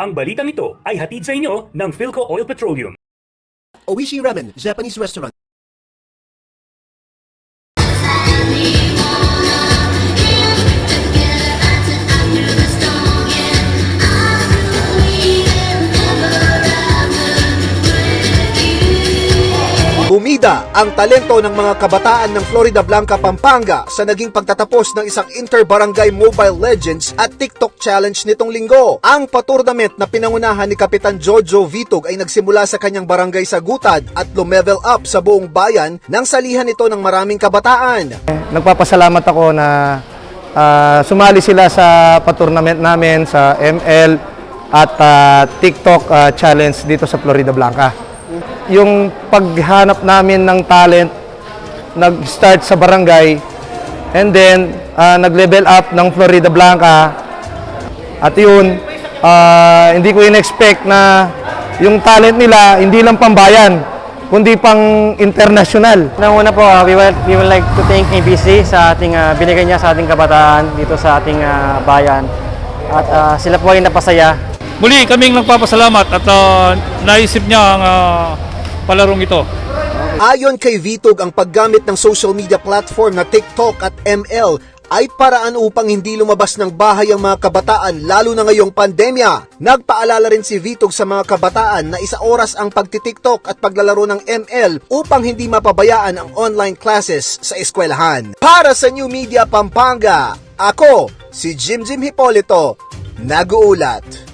Ang balitang ito ay hatid sa inyo ng Philco Oil Petroleum. Oishi Ramen, Japanese restaurant. Bumida ang talento ng mga kabataan ng Florida Blanca, Pampanga sa naging pagtatapos ng isang Inter-Barangay Mobile Legends at TikTok Challenge nitong linggo. Ang patournament na pinangunahan ni Kapitan Jojo Vitog ay nagsimula sa kanyang barangay sa Gutad at lumevel up sa buong bayan nang salihan ito ng maraming kabataan. Nagpapasalamat ako na ah, sumali sila sa patournament namin sa ML at ah, TikTok ah, challenge dito sa Florida Blanca. Yung paghanap namin ng talent nag-start sa barangay and then ah, nag-level up ng Florida Blanca at yun ah, hindi ko in-expect na yung talent nila hindi lang pambayan kundi pang international. Unang-una po, uh, we, would, we would like to thank ABC sa ating uh, binigay niya sa ating kabataan dito sa ating uh, bayan. At uh, sila po ay napasaya. Muli kaming nagpapasalamat at ah, naisip niya ang ah, palarong ito. Ayon kay Vitog, ang paggamit ng social media platform na TikTok at ML ay paraan upang hindi lumabas ng bahay ang mga kabataan lalo na ngayong pandemya. Nagpaalala rin si Vitog sa mga kabataan na isa oras ang pagtitiktok at paglalaro ng ML upang hindi mapabayaan ang online classes sa eskwelahan. Para sa New Media Pampanga, ako si Jim Jim Hipolito, nag-uulat.